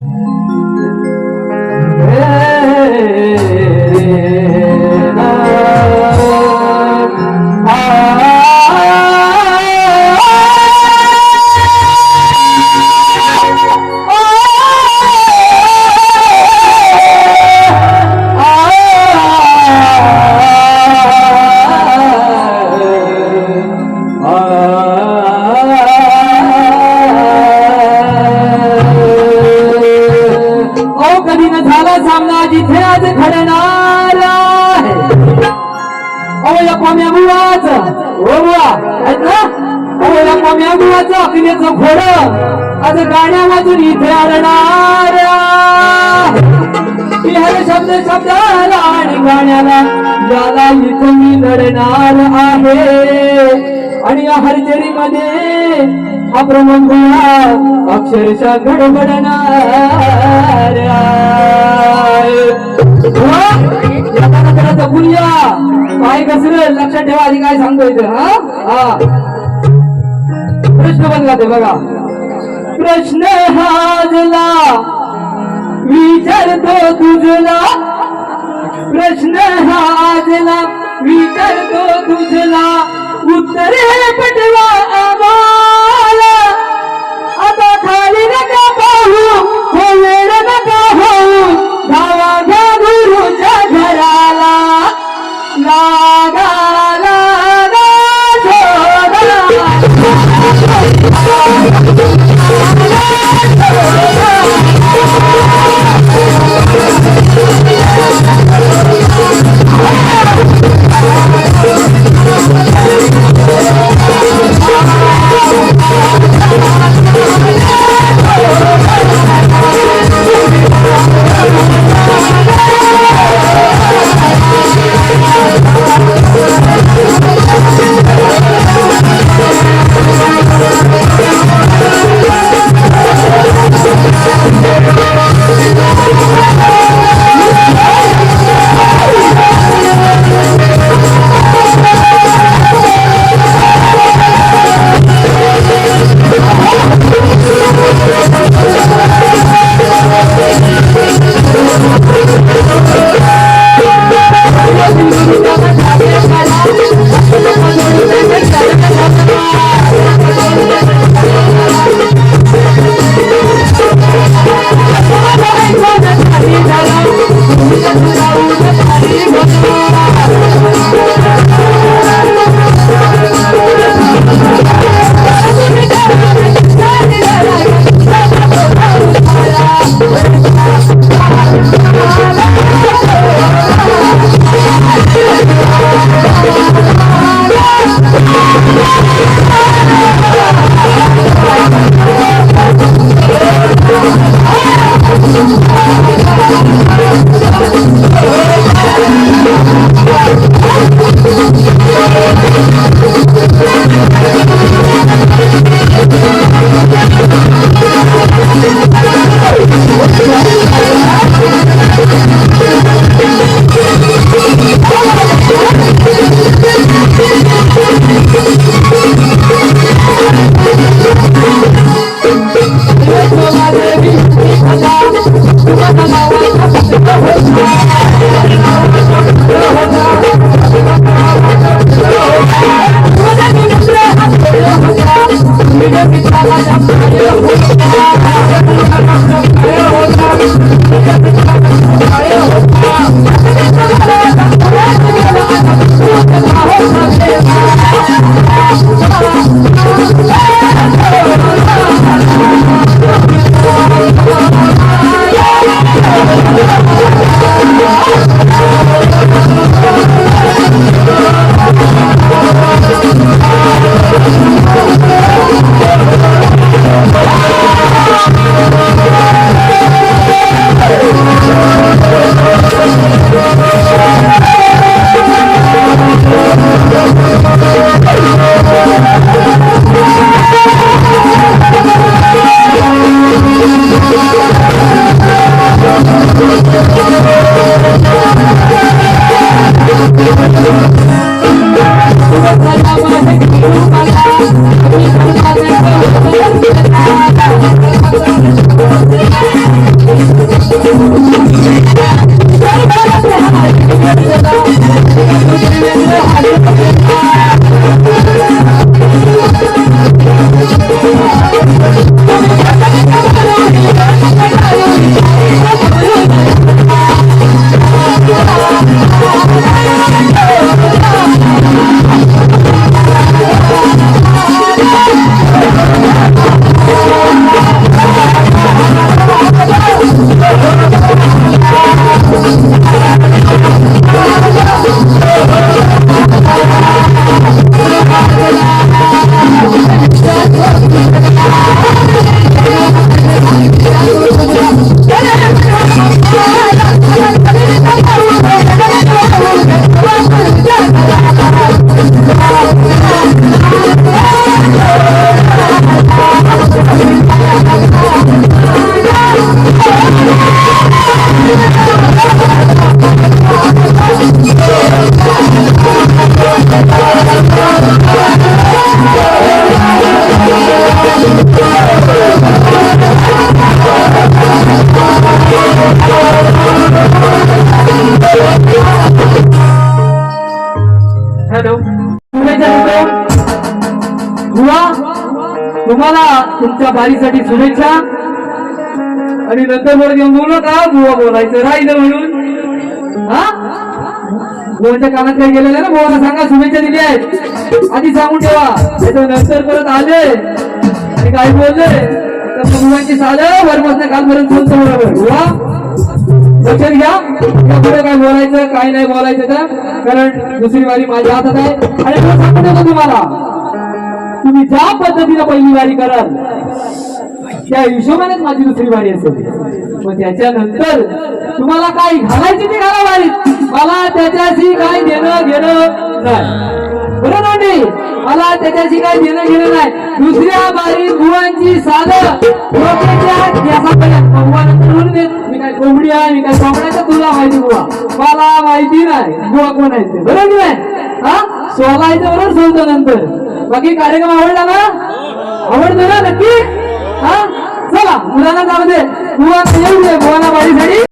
ओ कधी झाला सामना जिथे आज घडणार आहे. अहो बुवाच हो बुवा. आहेत ना. अहो या अभिनेचं घोड आज गाण्या वाजून इथे आणणार आहे. हर शब्द शब्दाला आणि गाण्याला याला इथं मी लढणार आहे. आणि या हरचरी मध्ये हा? अक्षरशः गडबडणार आहे. काय कसं लक्षात ठेवा आधी काय सांगतोय ते हा? हा. प्रश्न बनला ते बघा. प्रश्न हाजला. विचारतो तुझला. प्रश्न हाजला. विचारतो तुझला. उत्तरे पटवा. Lord. हॅलो. धुवा तुम्हाला तुमच्या भारीसाठी शुभेच्छा. आणि नंतर बरोबर बोलू नका धुवा बोलायचं राहिलं म्हणून. हा? बुवाच्या कानात काही गेलेलं ना बुवाला सांगा शुभेच्छा दिल्या आहेत. आधी सांगून ठेवा. नंतर परत आले. आणि काय बोलले तर बुवांची साधं वरपासून कालपर्यंत बोलतो बरोबर लक्षात घ्या. या पुढे काय बोलायचं काय नाही बोलायचं तर. कारण दुसरी वारी माझ्या हातात आहे. आणि मी सांगून तुम्हाला. तुम्ही ज्या पद्धतीनं पहिली वारी कराल त्या हिशोबानेच माझी दुसरी वारी असेल. मग त्याच्यानंतर तुम्हाला काय घालायची ते घाला घेणं नाही. बरं ना मला त्याच्याशी काही घेणं घेणं नाही. दुसऱ्या बारी गुवांची साधं म्हणून देत. मी काय कोंबडी आहे मी काय कोंबड्याचं तुला माहिती गुवा मला माहिती नाही. गुवा कोण आहे ते? बरं की नाही? हा? सोलायचं बरोबर सोडतो नंतर. बाकी कार्यक्रम आवडला ना? आवडतो ना नक्की? हा? चला मुलांना जाऊ दे गुवा येऊ दे. गुवाला बारीसाठी.